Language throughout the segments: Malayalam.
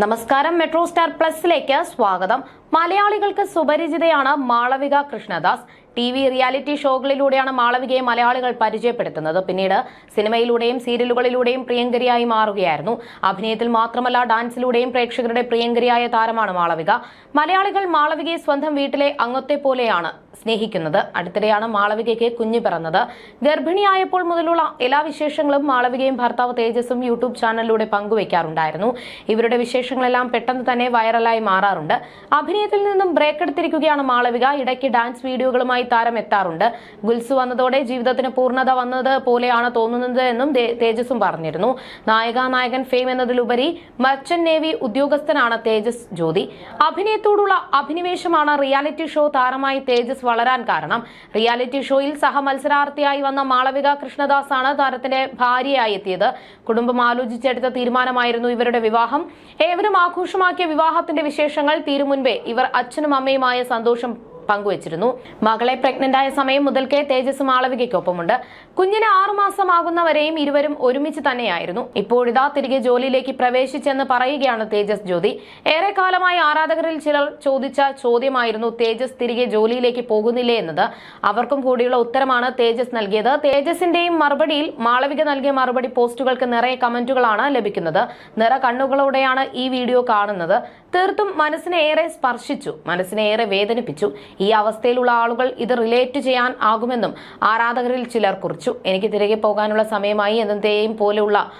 നമസ്കാരം മെട്രോ സ്റ്റാർ പ്ലസിലേക്ക് സ്വാഗതം. മലയാളികൾക്ക് സുപരിചിതയാണ് Malavika Krishnadas. T V reality ഷോകളിലൂടെയാണ് മാളവികയെ മലയാളികൾ പരിചയപ്പെടുത്തുന്നത്. പിന്നീട് സിനിമയിലൂടെയും സീരിയലുകളിലൂടെയും പ്രിയങ്കരിയായി മാറുകയായിരുന്നു. അഭിനയത്തിൽ മാത്രമല്ല ഡാൻസിലൂടെയും പ്രേക്ഷകരുടെ പ്രിയങ്കരിയായ താരമാണ് മാളവിക. മലയാളികൾ മാളവികയെ സ്വന്തം വീട്ടിലെ അംഗത്തെ പോലെയാണ് സ്നേഹിക്കുന്നത്. അടുത്തിടെയാണ് മാളവികയ്ക്ക് കുഞ്ഞു പിറന്നത്. ഗർഭിണിയായപ്പോൾ മുതലുള്ള എല്ലാ വിശേഷങ്ങളും മാളവികയും ഭർത്താവ് തേജസും യൂട്യൂബ് ചാനലിലൂടെ പങ്കുവയ്ക്കാറുണ്ടായിരുന്നു. ഇവരുടെ വിശേഷങ്ങളെല്ലാം പെട്ടെന്ന് തന്നെ വൈറലായി മാറാറുണ്ട്. അഭിനയത്തിൽ നിന്നും ബ്രേക്ക് എടുത്തിരിക്കുകയാണ് മാളവിക. ഇടയ്ക്ക് ഡാൻസ് വീഡിയോകളുമായി താരം എത്താറുണ്ട്. ഗുൽസു വന്നതോടെ ജീവിതത്തിന് പൂർണത വന്നത് പോലെയാണ് തോന്നുന്നത് എന്നും തേജസും പറഞ്ഞിരുന്നു. നായക നായകൻ ഫെയിം എന്നതിലുപരി മർച്ചന്റ് നേവി ഉദ്യോഗസ്ഥനാണ് തേജസ് ജ്യോതി. അഭിനയത്തോടുള്ള അഭിനിവേശമാണ് റിയാലിറ്റി ഷോ താരമായി തേജസ് വളരാൻ കാരണം. റിയാലിറ്റി ഷോയിൽ സഹമത്സരാർത്ഥിയായി വന്ന മാളവിക കൃഷ്ണദാസ് ആണ് താരത്തിന്റെ ഭാര്യയായി എത്തിയത് കുടുംബം ആലോചിച്ചെടുത്ത തീരുമാനമായിരുന്നു ഇവരുടെ വിവാഹം. ഏവരും ആഘോഷമാക്കിയ വിവാഹത്തിന്റെ വിശേഷങ്ങൾ തീരു മുൻപേ ഇവർ അച്ഛനും അമ്മയുമായ സന്തോഷം പങ്കുവച്ചിരുന്നു. മകളെ പ്രഗ്നന്റായ സമയം മുതൽക്കേ തേജസ് മാളവികയ്ക്കൊപ്പമുണ്ട്. കുഞ്ഞിന് ആറുമാസമാകുന്നവരെയും ഇരുവരും ഒരുമിച്ച് തന്നെയായിരുന്നു. ഇപ്പോഴിതാ തിരികെ ജോലിയിലേക്ക് പ്രവേശിച്ചെന്ന് പറയുകയാണ് തേജസ് ജ്യോതി. ഏറെക്കാലമായി ആരാധകരിൽ ചിലർ ചോദിച്ച ചോദ്യമായിരുന്നു തേജസ് തിരികെ ജോലിയിലേക്ക് പോകുന്നില്ലേ? എന്നത്. അവർക്കും കൂടിയുള്ള ഉത്തരമാണ് തേജസ് നൽകിയത്. തേജസിന്റെയും മറുപടിയിൽ മാളവിക നൽകിയ മറുപടി പോസ്റ്റുകൾക്ക് നിറയെ കമന്റുകളാണ് ലഭിക്കുന്നത്. നിറ കണ്ണുകളോടെയാണ് ഈ വീഡിയോ കാണുന്നത്. തീർത്തും മനസ്സിനെ ഏറെ സ്പർശിച്ചു മനസ്സിനെ ഏറെ വേദനിപ്പിച്ചു. ഈ അവസ്ഥയിലുള്ള ആളുകൾ ഇത് റിലേറ്റ് ചെയ്യാൻ ആകുമെന്നും ആരാധകരിൽ ചിലർ കുറിച്ചു. എനിക്ക് തിരികെ പോകാനുള്ള സമയമായി. എന്നത്തെയും പോലെയുള്ള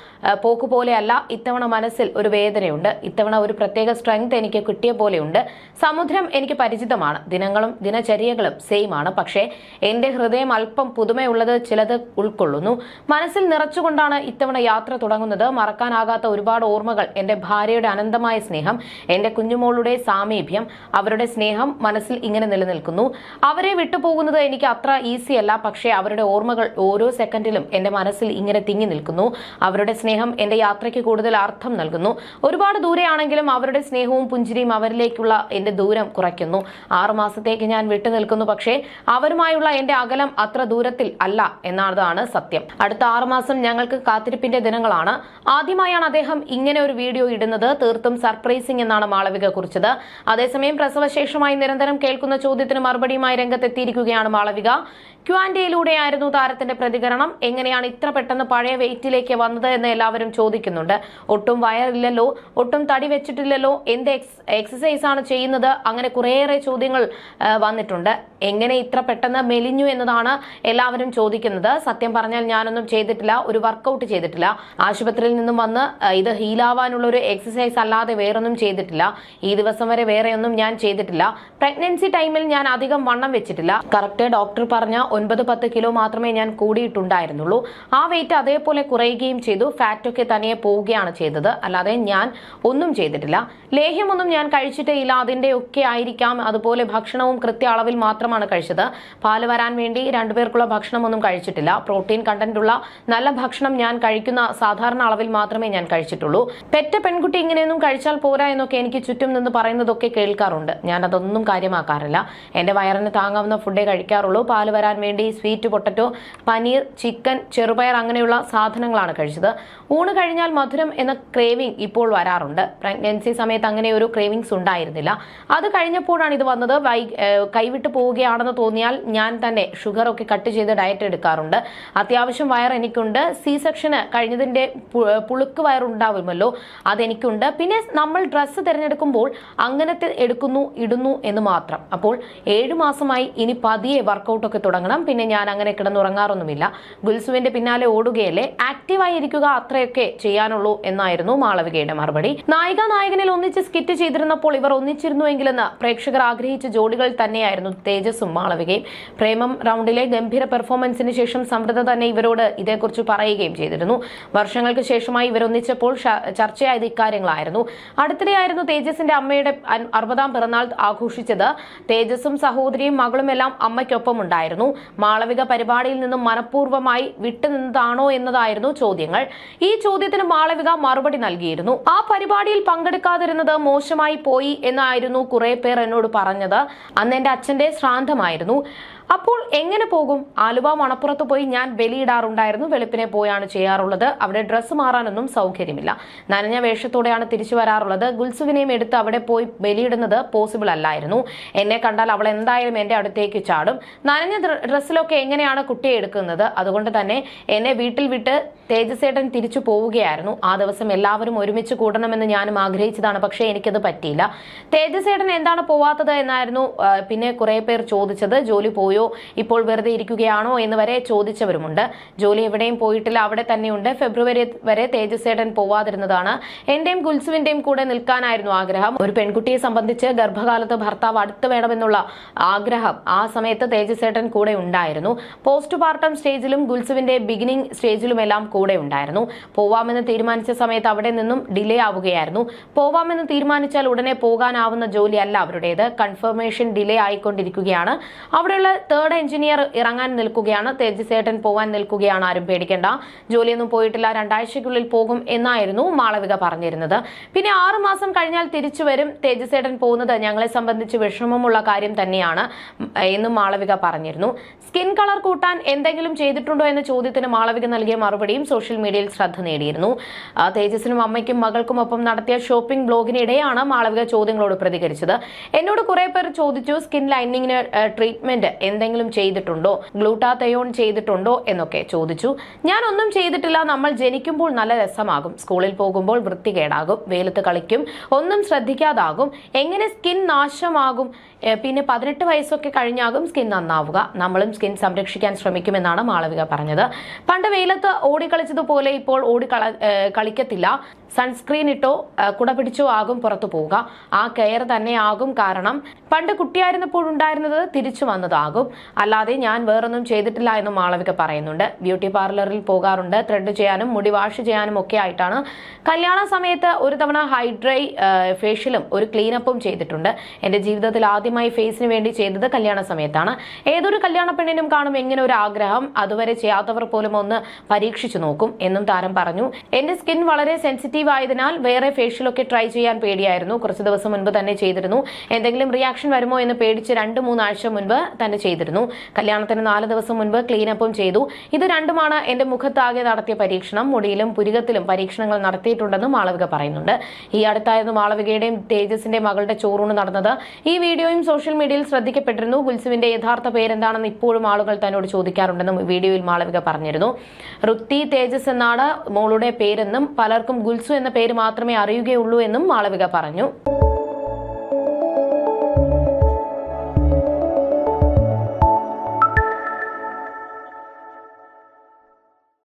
പോക്ക് പോലെയല്ല ഇത്തവണ മനസ്സിൽ ഒരു വേദനയുണ്ട്. ഇത്തവണ ഒരു പ്രത്യേക സ്ട്രെങ്ത് എനിക്ക് കിട്ടിയ പോലെയുണ്ട്. സമുദ്രം എനിക്ക് പരിചിതമാണ്. ദിനങ്ങളും ദിനചര്യകളും സെയിം ആണ്. പക്ഷേ എന്റെ ഹൃദയം അല്പം പുതുമയുള്ളത് ചിലത് ഉൾക്കൊള്ളുന്നു. മനസ്സിൽ നിറച്ചുകൊണ്ടാണ് ഇത്തവണ യാത്ര തുടങ്ങുന്നത്. മറക്കാനാകാത്ത ഒരുപാട് ഓർമ്മകൾ എന്റെ ഭാര്യയുടെ അനന്തമായ സ്നേഹം എന്റെ കുഞ്ഞുമോളുടെ സാമീപ്യം അവരുടെ സ്നേഹം മനസ്സിൽ ഇങ്ങനെ നിലനിൽക്കുന്നു. അവരെ വിട്ടുപോകുന്നത് എനിക്ക് അത്ര ഈസിയല്ല പക്ഷേ അവരുടെ ഓർമ്മകൾ ഓരോ സെക്കൻഡിലും എന്റെ മനസ്സിൽ ഇങ്ങനെ തിങ്ങി നിൽക്കുന്നു. അവരുടെ സ്നേഹം എന്റെ യാത്രയ്ക്ക് കൂടുതൽ അർത്ഥം നൽകുന്നു. ഒരുപാട് ദൂരെയാണെങ്കിലും അവരുടെ സ്നേഹവും പുഞ്ചിരിയും അവരിലേക്കുള്ള എന്റെ ദൂരം കുറയ്ക്കുന്നു. ആറു മാസത്തേക്ക് ഞാൻ വിട്ടുനിൽക്കുന്നു പക്ഷേ അവരുമായുള്ള എന്റെ അകലം അത്ര ദൂരത്തിൽ അല്ല എന്നതാണ് സത്യം. അടുത്ത ആറു മാസം ഞങ്ങൾക്ക് കാത്തിരിപ്പിന്റെ ദിനങ്ങളാണ്. ആദ്യമായാണ് അദ്ദേഹം ഇങ്ങനെ ഒരു വീഡിയോ ഇടുന്നത്. തീർത്തും സർപ്രൈസിംഗ് എന്നാണ് മാളവിക കുറിച്ചത്. അതേസമയം പ്രസവശേഷമായി നിരന്തരം കേൾക്കുന്ന ചോദ്യത്തിന് മറുപടിയുമായി രംഗത്തെത്തിയിരിക്കുകയാണ് മാളവിക. ക്യു ആൻഡിയിലൂടെയായിരുന്നു താരത്തിന്റെ പ്രതികരണം. എങ്ങനെയാണ് ഇത്ര പെട്ടെന്ന് പഴയ വെയിറ്റിലേക്ക് വന്നത് എന്ന് എല്ലാവരും ചോദിക്കുന്നുണ്ട്. ഒട്ടും വയറില്ലല്ലോ ഒട്ടും തടി വെച്ചിട്ടില്ലല്ലോ എന്ത് എക്സസൈസ് ആണ് ചെയ്യുന്നത്? അങ്ങനെ കുറേയേറെ ചോദ്യങ്ങൾ വന്നിട്ടുണ്ട്. എങ്ങനെ ഇത്ര പെട്ടെന്ന് മെലിഞ്ഞു എന്നതാണ് എല്ലാവരും ചോദിക്കുന്നത്. സത്യം പറഞ്ഞാൽ ഞാനൊന്നും ചെയ്തിട്ടില്ല ഒരു വർക്കൗട്ട് ചെയ്തിട്ടില്ല. ആശുപത്രിയിൽ നിന്നും വന്ന് ഇത് ഹീലാവാനുള്ള ഒരു എക്സസൈസ് അല്ലാതെ വേറൊന്നും ചെയ്തിട്ടില്ല. ഈ ദിവസം വരെ വേറെയൊന്നും ഞാൻ ചെയ്തിട്ടില്ല. പ്രഗ്നൻസി ടൈമിൽ ഞാൻ അധികം വണ്ണം വെച്ചിട്ടില്ല. കറക്റ്റ് ഡോക്ടർ പറഞ്ഞ ഒൻപത് പത്ത് കിലോ മാത്രമേ ഞാൻ കൂടിയിട്ടുണ്ടായിരുന്നുള്ളൂ. ആ വെയിറ്റ് അതേപോലെ കുറയുകയും ചെയ്തു. ഫാറ്റൊക്കെ തനിയെ പോവുകയാണ് ചെയ്തത്. അല്ലാതെ ഞാൻ ഒന്നും ചെയ്തിട്ടില്ല. ലേഹ്യമൊന്നും ഞാൻ കഴിച്ചിട്ടേ ഇല്ല. അതിന്റെ ഒക്കെ ആയിരിക്കാം. അതുപോലെ ഭക്ഷണവും കൃത്യ അളവിൽ മാത്രമാണ് കഴിച്ചത്. പാൽ വരാൻ വേണ്ടി രണ്ടുപേർക്കുള്ള ഭക്ഷണമൊന്നും കഴിച്ചിട്ടില്ല. പ്രോട്ടീൻ കണ്ടന്റുള്ള നല്ല ഭക്ഷണം ഞാൻ കഴിക്കുന്ന സാധാരണ അളവിൽ മാത്രമേ ഞാൻ കഴിച്ചിട്ടുള്ളൂ. പെറ്റ പെൺകുട്ടി ഇങ്ങനെയൊന്നും കഴിച്ചാൽ പോരാ എന്നൊക്കെ എനിക്ക് ചുറ്റും നിന്ന് പറയുന്നതൊക്കെ കേൾക്കാറുണ്ട്. ഞാൻ അതൊന്നും കാര്യമാക്കാറില്ല. എന്റെ വയറിന് താങ്ങാവുന്ന ഫുഡേ കഴിക്കാറുള്ളൂ. പാൽ വരാൻ വേണ്ടി സ്വീറ്റ് പൊട്ടറ്റോ പനീർ ചിക്കൻ ചെറുപയർ അങ്ങനെയുള്ള സാധനങ്ങളാണ് കഴിച്ചത്. ഊണ് കഴിഞ്ഞാൽ മധുരം എന്ന ക്രേവിംഗ് ഇപ്പോൾ വരാറുണ്ട്. പ്രഗ്നൻസി സമയത്ത് അങ്ങനെ ഒരു ക്രേവിങ്സ് ഉണ്ടായിരുന്നില്ല. അത് കഴിഞ്ഞപ്പോഴാണ് ഇത് വന്നത്. വൈ ഏഹ് പോവുകയാണെന്ന് തോന്നിയാൽ ഞാൻ തന്നെ ഷുഗർ ഒക്കെ കട്ട് ചെയ്ത് ഡയറ്റ് എടുക്കാറുണ്ട്. അത്യാവശ്യം വയർ എനിക്കുണ്ട്. സി സെക്ഷന് കഴിഞ്ഞതിന്റെ പു- പുളുക്ക് വയറുണ്ടാവുമല്ലോ അതെനിക്കുണ്ട്. പിന്നെ നമ്മൾ ഡ്രസ്സ് തിരഞ്ഞെടുക്കുമ്പോൾ അങ്ങനത്തെ എടുക്കുന്നു ഇടുന്നു എന്ന് മാത്രം. അപ്പോൾ ഏഴു മാസമായി ഇനി പതിയെ വർക്കൗട്ട് ഒക്കെ തുടങ്ങണം. പിന്നെ ഞാൻ അങ്ങനെ കിടന്നുറങ്ങാറൊന്നുമില്ല. ഗുൽസുവിന്റെ പിന്നാലെ ഓടുകയല്ലേ? ആക്റ്റീവായി ഇരിക്കുക അത്രയൊക്കെ ചെയ്യാനുള്ളൂ എന്നായിരുന്നു മാളവികയുടെ മറുപടി. നായിക നായകനിൽ ഒന്നിച്ച് സ്കിറ്റ് ചെയ്തിരുന്നപ്പോൾ ഇവർ ഒന്നിച്ചിരുന്നുവെങ്കിലെന്ന് പ്രേക്ഷകർ ആഗ്രഹിച്ച ജോഡികൾ തന്നെയായിരുന്നു തേജസും മാളവികയും പ്രേമം റൗണ്ടിലെ ഗംഭീര പെർഫോമൻസിന് ശേഷം സമൃദ്ധ തന്നെ ഇവരോട് ഇതേക്കുറിച്ച് പറയുകയും ചെയ്തിരുന്നു. വർഷങ്ങൾക്ക് ശേഷമായി ഇവരൊന്നിച്ചപ്പോൾ ചർച്ചയായത് ഇക്കാര്യങ്ങളായിരുന്നു. അടുത്തിടെയായിരുന്നു തേജസിന്റെ അമ്മയുടെ അറുപതാം പിറന്നാൾ ആഘോഷിച്ചത്. തേജസും സഹോദരിയും മകളുമെല്ലാം അമ്മയ്ക്കൊപ്പം ഉണ്ടായിരുന്നു മാളവിക പരിപാടിയിൽ നിന്നും മനഃപൂർവമായി വിട്ടുനിന്നതാണോ എന്നതായിരുന്നു ചോദ്യങ്ങൾ. ഈ ചോദ്യത്തിന് മാളവിക മറുപടി നൽകിയിരുന്നു. ആ പരിപാടിയിൽ പങ്കെടുക്കാതിരുന്നത് മോശമായി പോയി എന്നായിരുന്നു കുറെ പേർ എന്നോട് പറഞ്ഞത്. അന്ന് എന്റെ അച്ഛന്റെ ശ്രാന്തമായിരുന്നു അപ്പോൾ എങ്ങനെ പോകും? ആലുവ മണപ്പുറത്ത് പോയി ഞാൻ ബലിയിടാറുണ്ടായിരുന്നു. വെളുപ്പിനെ പോയാണ് ചെയ്യാറുള്ളത്. അവിടെ ഡ്രസ്സ് മാറാനൊന്നും സൗകര്യമില്ല. നനഞ്ഞ വേഷത്തോടെയാണ് തിരിച്ചു വരാറുള്ളത്. ഗുൽസുവിനെയും എടുത്ത് അവിടെ പോയി ബലിയിടുന്നത് പോസിബിൾ അല്ലായിരുന്നു. എന്നെ കണ്ടാൽ അവൾ എന്തായാലും എന്റെ അടുത്തേക്ക് ചാടും. നനഞ്ഞ ഡ്ര- ഡ്രസ്സിലൊക്കെ എങ്ങനെയാണ് കുട്ടിയെ എടുക്കുന്നത്? അതുകൊണ്ട് തന്നെ എന്നെ വീട്ടിൽ വിട്ട് തേജസേട്ടൻ തിരിച്ചു പോവുകയായിരുന്നു. ആ ദിവസം എല്ലാവരും ഒരുമിച്ച് കൂടണമെന്ന് ഞാനും ആഗ്രഹിച്ചതാണ് പക്ഷേ എനിക്കത് പറ്റിയില്ല. തേജസേട്ടൻ എന്താണ് പോവാത്തത് എന്നായിരുന്നു പിന്നെ കുറെ പേർ ചോദിച്ചത്. ജോലി പോയോ? ഇപ്പോൾ വെറുതെ ഇരിക്കുകയാണോ എന്ന് വരെ ചോദിച്ചവരുമുണ്ട്. ജോലി എവിടെയും പോയിട്ടില്ല അവിടെ തന്നെയുണ്ട്. ഫെബ്രുവരി വരെ തേജസേട്ടൻ പോവാതിരുന്നതാണ്. എന്റെയും ഗുൽസുവിന്റെയും കൂടെ നിൽക്കാനായിരുന്നു ആഗ്രഹം. ഒരു പെൺകുട്ടിയെ സംബന്ധിച്ച് ഗർഭകാലത്ത് ഭർത്താവ് അടുത്ത് വേണമെന്നുള്ള ആഗ്രഹം ആ സമയത്ത് തേജസേട്ടൻ കൂടെ ഉണ്ടായിരുന്നു. പോസ്റ്റ് പാർട്ടം സ്റ്റേജിലും ഗുൽസുവിന്റെ ബിഗിനിങ് സ്റ്റേജിലുമെല്ലാം കൂടെ ഉണ്ടായിരുന്നു. പോവാമെന്ന് തീരുമാനിച്ച സമയത്ത് അവിടെ നിന്നും ഡിലേ ആവുകയായിരുന്നു. പോവാമെന്ന് തീരുമാനിച്ചാൽ ഉടനെ പോകാനാവുന്ന ജോലിയല്ല അവരുടേത്. കൺഫർമേഷൻ ഡിലേ ആയിക്കൊണ്ടിരിക്കുകയാണ്. അവിടെയുള്ള തേർഡ് എഞ്ചിനീയർ ഇറങ്ങാൻ നിൽക്കുകയാണ്. തേജസേട്ടൻ പോവാൻ നിൽക്കുകയാണ്. ആരും പേടിക്കേണ്ട. ജോലിയൊന്നും പോയിട്ടില്ല. രണ്ടാഴ്ചയ്ക്കുള്ളിൽ പോകും എന്നായിരുന്നു മാളവിക പറഞ്ഞിരുന്നത്. പിന്നെ ആറു മാസം കഴിഞ്ഞാൽ തിരിച്ചു വരും. തേജസേട്ടൻ പോകുന്നത് ഞങ്ങളെ സംബന്ധിച്ച് വിഷമമുള്ള കാര്യം തന്നെയാണ് എന്നും മാളവിക പറഞ്ഞിരുന്നു. സ്കിൻ കളർ കൂട്ടാൻ എന്തെങ്കിലും ചെയ്തിട്ടുണ്ടോ എന്ന ചോദ്യത്തിന് മാളവിക നൽകിയ മറുപടിയും സോഷ്യൽ മീഡിയയിൽ ശ്രദ്ധ നേടിയിരുന്നു. തേജസിനും അമ്മയ്ക്കും മകൾക്കും ഒപ്പം നടത്തിയ ഷോപ്പിംഗ് ബ്ലോഗിനിടെയാണ് മാളവിക ചോദ്യങ്ങളോട് പ്രതികരിച്ചത്. എന്നോട് കുറെ പേർ ചോദിച്ചു സ്കിൻ ലൈനിങ്ങിന് ട്രീറ്റ്മെന്റ് എന്തെങ്കിലും ചെയ്തിട്ടുണ്ടോ? ഗ്ലൂട്ടാത്തയോൺ ചെയ്തിട്ടുണ്ടോ? എന്നൊക്കെ ചോദിച്ചു. ഞാൻ ഒന്നും ചെയ്തിട്ടില്ല. നമ്മൾ ജനിക്കുമ്പോൾ നല്ല രസമാകും. സ്കൂളിൽ പോകുമ്പോൾ വൃത്തികേടാകും. വെയിലത്ത് കളിക്കും. ഒന്നും ശ്രദ്ധിക്കാതാകും. എങ്ങനെ സ്കിൻ നാശമാകും? പിന്നെ പതിനെട്ട് വയസ്സൊക്കെ കഴിഞ്ഞാകും സ്കിൻ നന്നാവുക. നമ്മളും സ്കിൻ സംരക്ഷിക്കാൻ ശ്രമിക്കുമെന്നാണ് മാളവിക പറഞ്ഞത്. പണ്ട് വെയിലത്ത് ഓടിക്കളിച്ചതുപോലെ ഇപ്പോൾ ഓടി കള- കളിക്കത്തില്ല. സൺസ്ക്രീൻ ഇട്ടോ കുട പിടിച്ചോ ആകും പുറത്തു പോവുക. ആ കെയർ തന്നെ ആകും കാരണം പണ്ട് കുട്ടിയായിരുന്നപ്പോഴുണ്ടായിരുന്നത് തിരിച്ചു വന്നതാകും. അല്ലാതെ ഞാൻ വേറൊന്നും ചെയ്തിട്ടില്ല എന്നും മാളവിക പറയുന്നുണ്ട്. ബ്യൂട്ടി പാർലറിൽ പോകാറുണ്ട്. ത്രെഡ് ചെയ്യാനും മുടി വാഷ് ചെയ്യാനും ഒക്കെ ആയിട്ടാണ്. കല്യാണ സമയത്ത് ഒരു തവണ ഹൈഡ്രൈ ഫേഷ്യലും ഒരു ക്ലീനപ്പും ചെയ്തിട്ടുണ്ട്. എന്റെ ജീവിതത്തിൽ ആദ്യമായി ഫേസിന് വേണ്ടി ചെയ്തത് കല്യാണ സമയത്താണ്. ഏതൊരു കല്യാണ പെണ്ണിനും കാണും എങ്ങനെ ഒരു ആഗ്രഹം. അതുവരെ ചെയ്യാത്തവർ പോലും ഒന്ന് പരീക്ഷിച്ചു നോക്കും എന്നും താരം പറഞ്ഞു. എന്റെ സ്കിൻ വളരെ സെൻസിറ്റീവ് ആയതിനാൽ വേറെ ഫേഷ്യലൊക്കെ ട്രൈ ചെയ്യാൻ പേടിയായിരുന്നു. കുറച്ച് ദിവസം മുൻപ് തന്നെ ചെയ്തിരുന്നു. എന്തെങ്കിലും റിയാക്ഷൻ വരുമോ എന്ന് പേടിച്ച് രണ്ട് മൂന്നാഴ്ച മുൻപ് തന്നെ ചെയ്തിരുന്നു. കല്യാണത്തിന് നാല് ദിവസം മുൻപ് ക്ലീനപ്പും ചെയ്തു. ഇത് രണ്ടുമാണ് എന്റെ മുഖത്താകെ നടത്തിയ പരീക്ഷണം. മുടിയിലും പുരികത്തിലും പരീക്ഷണങ്ങൾ നടത്തിയിട്ടുണ്ടെന്നും മാളവിക പറയുന്നുണ്ട്. ഈ അടുത്തായിരുന്നു മാളവികയുടെയും തേജസിന്റെ മകളുടെ ചോറൂണ് നടന്നത്. ഈ വീഡിയോയും സോഷ്യൽ മീഡിയയിൽ ശ്രദ്ധിക്കപ്പെട്ടിരുന്നു. ഗുൽസുവിന്റെ യഥാർത്ഥ പേരെന്താണെന്ന് ഇപ്പോഴും ആളുകൾ തന്നോട് ചോദിക്കാറുണ്ടെന്നും വീഡിയോയിൽ മാളവിക പറഞ്ഞിരുന്നു. റുത്തി തേജസ് എന്നാണ് മോളുടെ പേരെന്നും പലർക്കും ഗുൽസു എന്ന പേര് മാത്രമേ അറിയുകയുള്ളൂ എന്നും മാളവിക പറഞ്ഞു